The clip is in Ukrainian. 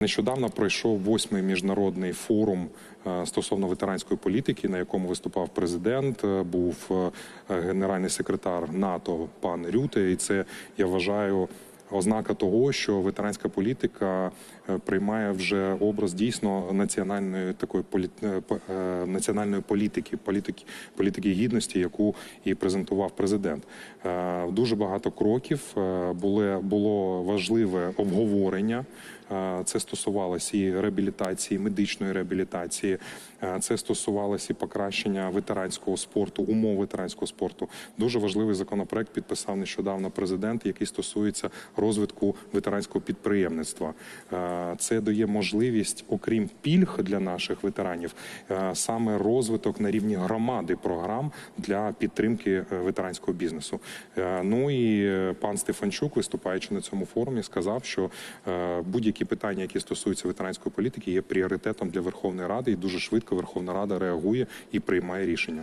Нещодавно пройшов восьмий міжнародний форум е, стосовно ветеранської політики, на якому виступав президент, е, був е, генеральний секретар НАТО пан Рюте. І це я вважаю ознака того, що ветеранська політика е, приймає вже образ дійсно національної такої полі... е, е, національної політики, політики, політики гідності, яку і презентував президент. Дуже багато кроків були було важливе обговорення. Це стосувалося і реабілітації, медичної реабілітації. Це стосувалося і покращення ветеранського спорту, умов ветеранського спорту. Дуже важливий законопроект підписав нещодавно президент, який стосується розвитку ветеранського підприємництва. Е, Це дає можливість, окрім пільг для наших ветеранів, е, саме розвиток на рівні громади програм для підтримки е, ветеранського бізнесу. Ну і пан Стефанчук, виступаючи на цьому форумі, сказав, що будь-які питання, які стосуються ветеранської політики, є пріоритетом для Верховної Ради, і дуже швидко Верховна Рада реагує і приймає рішення.